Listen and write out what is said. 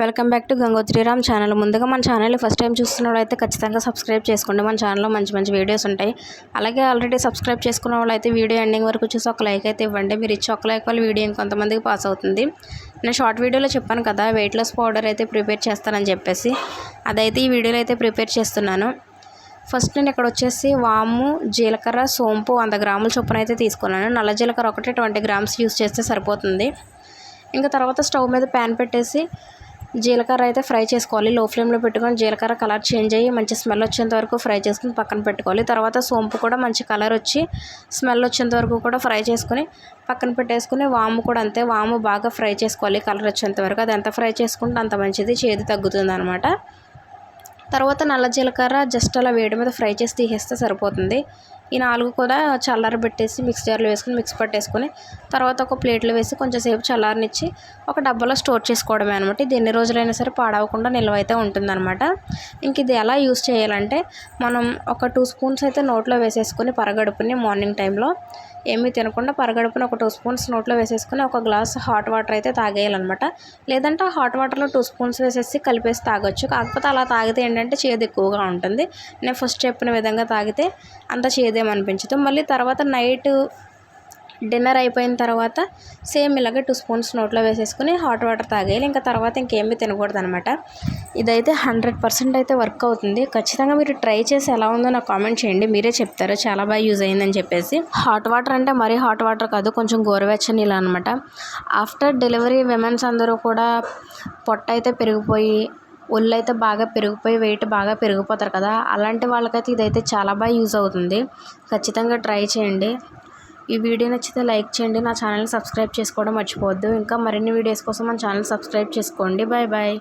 Welcome back to Gangotriram channel. ముందుగా మన channel first time చూస్తున్న అయితే ఖచ్చితంగా సబ్స్క్రైబ్ చేసుకోండి. మన ఛానల్లో మంచి మంచి వీడియోస్ ఉంటాయి. అలాగే ఆల్రెడీ సబ్స్క్రైబ్ చేసుకున్న వాళ్ళైతే వీడియో ఎండింగ్ వరకు చూసి ఒక లైక్ అయితే ఇవ్వండి. మీరు ఇచ్చే ఒక లైక్ వల్ల వీడియో ఇంకొంతమందికి పాస్ అవుతుంది. నేను షార్ట్ వీడియోలో చెప్పాను కదా వెయిట్ లాస్ పౌడర్ అయితే ప్రిపేర్ చేస్తానని చెప్పేసి. అదైతే ఈ వీడియోలో అయితే ప్రిపేర్ చేస్తున్నాను. ఫస్ట్ నేను ఇక్కడ వచ్చేసి వాము జీలకర్ర సోంపు వంద గ్రాముల చొప్పున అయితే తీసుకున్నాను. నల్ల జీలకర్ర ఒకటి ట్వంటీ గ్రామ్స్ యూస్ చేస్తే సరిపోతుంది. ఇంకా తర్వాత స్టవ్ మీద ప్యాన్ పెట్టేసి జీలకర్ర అయితే ఫ్రై చేసుకోవాలి. లో ఫ్లేమ్లో పెట్టుకొని జీలకర్ర కలర్ చేంజ్ అయ్యి మంచి స్మెల్ వచ్చేంత వరకు ఫ్రై చేసుకుని పక్కన పెట్టుకోవాలి. తర్వాత సోంపు కూడా మంచి కలర్ వచ్చి స్మెల్ వచ్చేంత వరకు కూడా ఫ్రై చేసుకుని పక్కన పెట్టేసుకుని వాము కూడా అంతే. వాము బాగా ఫ్రై చేసుకోవాలి కలర్ వచ్చేంత వరకు. అది ఎంత ఫ్రై చేసుకుంటే అంత మంచిది. చేదు తగ్గుతుంది అనమాట తర్వాత నల్ల జీలకర్ర జస్ట్ అలా వేడి మీద ఫ్రై చేసి తీసేస్తే సరిపోతుంది. ఈ నాలుగు కూడా చల్లారబెట్టేసి మిక్స్ జార్లో వేసుకుని మిక్స్ పట్టేసుకొని తర్వాత ఒక ప్లేట్లో వేసి కొంచెంసేపు చల్లారనిచ్చి ఒక డబ్బాలో స్టోర్ చేసుకోవడమే అనమాట ఇది ఎన్ని రోజులైనా సరే పాడవకుండా నిల్వ అయితే ఉంటుందన్నమాట. ఇంక ఇది ఎలా యూస్ చేయాలంటే మనం ఒక టూ స్పూన్స్ అయితే నోట్లో వేసేసుకొని పరగడుపుని మార్నింగ్ టైంలో ఏమీ తినకుండా పరగడుపున ఒక టూ స్పూన్స్ నోట్లో వేసేసుకుని ఒక గ్లాస్ హాట్ వాటర్ అయితే తాగేయాలన్నమాట. లేదంటే ఆ హాట్ వాటర్లో టూ స్పూన్స్ వేసేసి కలిపేసి తాగొచ్చు. కాకపోతే అలా తాగితే ఏంటంటే చేదు ఎక్కువగా ఉంటుంది. నేను ఫస్ట్ చెప్పిన విధంగా తాగితే అంత చేదేమనిపించదు మళ్ళీ తర్వాత నైట్ డిన్నర్ అయిపోయిన తర్వాత సేమ్ ఇలాగే టూ స్పూన్స్ నోట్లో వేసేసుకుని హాట్ వాటర్ తాగేయాలి. ఇంకా తర్వాత ఇంకేమీ తినకూడదు అనమాట ఇదైతే హండ్రెడ్ పర్సెంట్ అయితే వర్క్ అవుతుంది. ఖచ్చితంగా మీరు ట్రై చేసి ఎలా ఉందో నాకు కామెంట్ చేయండి. మీరే చెప్తారు. చాలా బాగా యూజ్ అయిందని చెప్పేసి. హాట్ వాటర్ అంటే మరీ హాట్ వాటర్ కాదు కొంచెం గోరువెచ్చని ఇలా అనమాట ఆఫ్టర్ డెలివరీ విమెన్స్ అందరూ కూడా పొట్ట అయితే పెరిగిపోయి ఒళ్ళు అయితే బాగా పెరిగిపోయి వెయిట్ బాగా పెరిగిపోతారు కదా. అలాంటి వాళ్ళకైతే ఇదైతే చాలా బాగా యూజ్ అవుతుంది. ఖచ్చితంగా ట్రై చేయండి. ఈ వీడియో నచ్చితే లైక్ చేయండి నా ఛానల్ని సబ్స్క్రైబ్ చేసుకోవడం మర్చిపోవద్దు. ఇంకా మరిన్ని వీడియోస్ కోసం మన ఛానల్ సబ్స్క్రైబ్ చేసుకోండి. Bye bye.